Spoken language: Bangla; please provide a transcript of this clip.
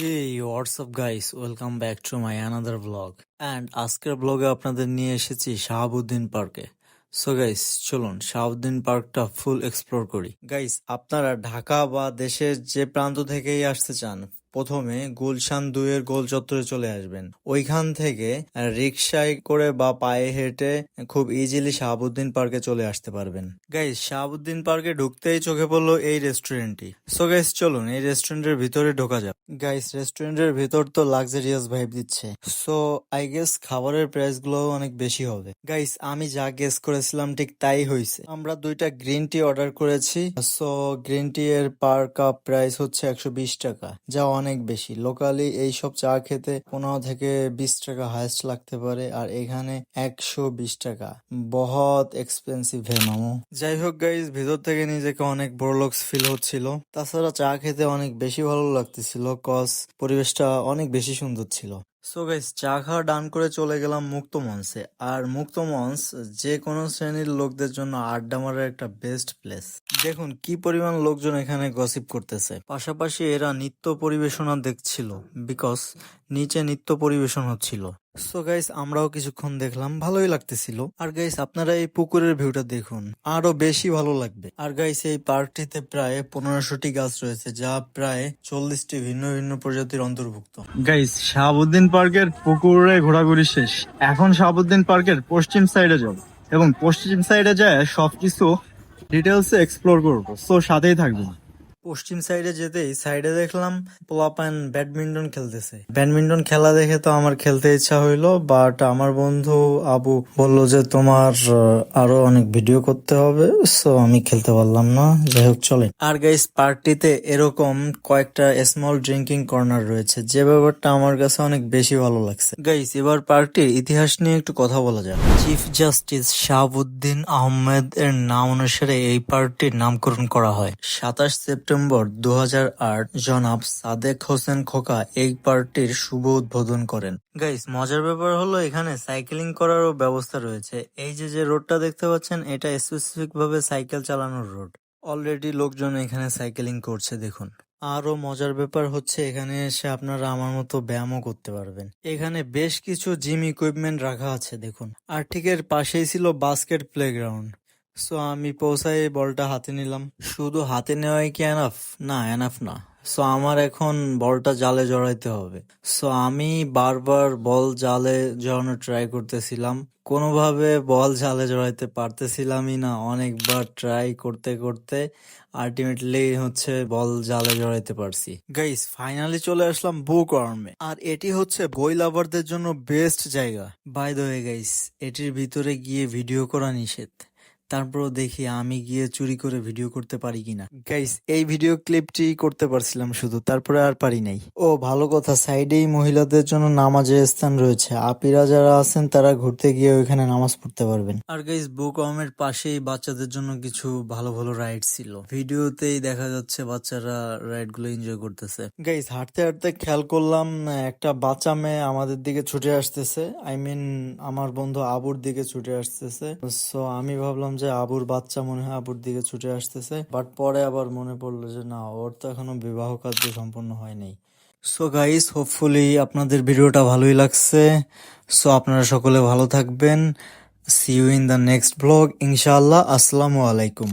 What's up, guys? Welcome back to my another vlog. And আজকের ব্লগে আপনাদের নিয়ে এসেছি শাহাবুদ্দিন পার্কে। সো গাইস চলুন শাহাবুদ্দিন পার্কটা ফুল এক্সপ্লোর করি। গাইস আপনারা ঢাকা বা দেশের যে প্রান্ত থেকেই আসতে চান প্রথমে গুলশান দুইয়ের গোল চত্বরে চলে আসবেন। ওইখান থেকে রিক্সায় করে বা পায়ে হেঁটে খুব ইজিলি শাহাবুদ্দিন পার্কে চলে আসতে পারবেন। গাইস শাহাবুদ্দিন পার্কে ঢুকতেই চোখে পড়ল এই রেস্টুরেন্টটি সো গাইস চলুন এই রেস্টুরেন্টের ভিতরে ঢোকা যাক। গাইস রেস্টুরেন্টের ভিতর তো লাক্সারিয়াস ভাইব দিচ্ছে। সো আই গেস খাবারের প্রাইসগুলো অনেক বেশি হবে। গাইস আমি যা গেস করেছিলাম ঠিক তাই হয়েছে আমরা দুইটা গ্রিন টি অর্ডার করেছি। সো গ্রিন টি এর পার কাপ প্রাইস হচ্ছে একশো বিশ টাকা, যা অনেক বেশি। লোকালি এইসব চা খেতে পনেরো থেকে বিশ টাকা হাইস্ট লাগতে পারে, আর এখানে একশো বিশ টাকা। বহত এক্সপেন্সিভ হে মামু। যাই হোক গাইজ ভিতর থেকে নিজেকে অনেক বড় লক্স ফিল হচ্ছিল। তাছাড়া চা খেতে অনেক বেশি ভালো লাগতেছিল কজ পরিবেশটা অনেক বেশি সুন্দর ছিল। সো গাইস চা খাওয়া ডান করে চলে গেলাম মুক্ত মঞ্চে। আর মুক্ত মঞ্চ যে কোনো শ্রেণির লোকদের জন্য আড্ডা মারার একটা বেস্ট প্লেস দেখুন, কি পরিমাণ লোকজন এখানে গসিপ করতেছে। পাশাপাশি এরা নৃত্য পরিবেশনা দেখছিল। বিকজ নিচে নৃত্য পরিবেশন হচ্ছিল। সো গাইস আমরাও কিছুক্ষণ দেখলাম, ভালোই লাগতেছিল। আর গাইস আপনারা এই পুকুরের ভিউটা দেখুন, আরও বেশি ভালো লাগবে। আর গাইস এই পার্কটিতে প্রায় পনেরোশোটি গাছ রয়েছে, যা প্রায় চল্লিশটি ভিন্ন ভিন্ন প্রজাতির অন্তর্ভুক্ত। গাইস শাহাবুদ্দিন পার্কের পুকুরে ঘোরাঘুরি শেষ। এখন শাহাবুদ্দিন পার্কের পশ্চিম সাইডে যাব। এবং পশ্চিম সাইডে যায় সবকিছু ডিটেলসে এক্সপ্লোর করব। সো সাথেই থাকবেন। পশ্চিম সাইডে যেতেই সাইডে দেখলাম পোলাপান ব্যাডমিন্টন খেলতেছে। ব্যাডমিন্টন খেলা দেখে তো আমার খেলতে ইচ্ছা হইল বাট আমার বন্ধু আবু বলল যে তোমার আরও অনেক ভিডিও করতে হবে সো আমি খেলতে পারলাম না। যাই হোক চলে আর গাইস পার্টিতে এরকম কয়েকটা স্মল ড্রিঙ্কিং কর্নার রয়েছে, যে ব্যাপারটা আমার কাছে অনেক বেশি ভালো লাগছে। গাইস এবার পার্টির ইতিহাস নিয়ে একটু কথা বলা যাক। চিফ জাস্টিস শাহাবুদ্দিন আহমেদ এর নাম অনুসারে এই পার্টির নামকরণ করা হয়। সাতাশ সেপ্টেম্বর দু জনাব সাদেক হোসেন খোকা এই পার্টির শুভ উদ্বোধন করেন। গাইস মজার ব্যাপার হলো এখানে সাইকেলিং করারও ব্যবস্থা রয়েছে। এই যে যে রোডটা দেখতে পাচ্ছেন, এটা স্পেসিফিক ভাবে সাইকেল চালানোর রোড অলরেডি লোকজন এখানে সাইকেলিং করছে, দেখুন। আরও মজার ব্যাপার হচ্ছে এখানে এসে আপনারা আমার মতো ব্যায়ামও করতে পারবেন। এখানে বেশ কিছু জিম ইকুইপমেন্ট রাখা আছে, দেখুন। আর ঠিক এর পাশেই ছিল বাস্কেট প্লেগ্রাউন্ড সো আমি পৌঁছাই বলটা হাতে নিলাম। শুধু হাতে নেওয়াই কি এনাফ না এনাফ না। সো আমার এখন বলটা জালে জড়াইতে হবে। সো আমি বারবার বল জালে জড়ানোর ট্রাই করতেছিলাম। কোনোভাবে বল জালে জড়াইতে পারতেছিলামই না। অনেকবার ট্রাই করতে করতে আলটিমেটলি হচ্ছে বল জালে জড়াইতে পারছি। গাইস ফাইনালি চলে আসলাম বুক আর্মে আর এটি হচ্ছে বই লাভারদের জন্য বেস্ট জায়গা। বাই দ্য গাইস এটির ভিতরে গিয়ে ভিডিও করা নিষেধ। তারপরও দেখি আমি গিয়ে চুরি করে ভিডিও করতে পারি কিনা। গাইস এই ভিডিও ক্লিপটি করতে পারছিলাম শুধু, তারপরে আর পারি নাই। ও, ভালো কথা, সাইডেই মহিলাদের জন্য নামাজের স্থান রয়েছে। আপিরা যারা আছেন, তারা ঘুরতে গিয়ে ওইখানে নামাজ পড়তে পারবেন। আর গাইস বুক অমের পাশেই বাচ্চাদের জন্য কিছু ভালো ভালো রাইড ছিল। ভিডিওতেই দেখা যাচ্ছে বাচ্চারা রাইডগুলো এনজয় করতেছে। গাইস হাঁটতে হাঁটতে খেয়াল করলাম, একটা বাচ্চা মেয়ে আমাদের দিকে ছুটে আসতেছে। আই মিন আমার বন্ধু আবুর দিকে ছুটে আসতেছে। সো আমি ভাবলাম যে আবুর বাচ্চা মনে হয় আবুর দিকে ছুটে আসতেছে বাট পরে আবার মনে পড়ল যে না, ওর তো এখনও বিবাহ কার্য সম্পন্ন হয়নি সো গাইস হোপফুলি আপনাদের ভিডিওটা ভালোই লাগছে। সো আপনারা সকলে ভালো থাকবেন। See you in the next blog ইনশাআল্লাহ, আসসালামু আলাইকুম।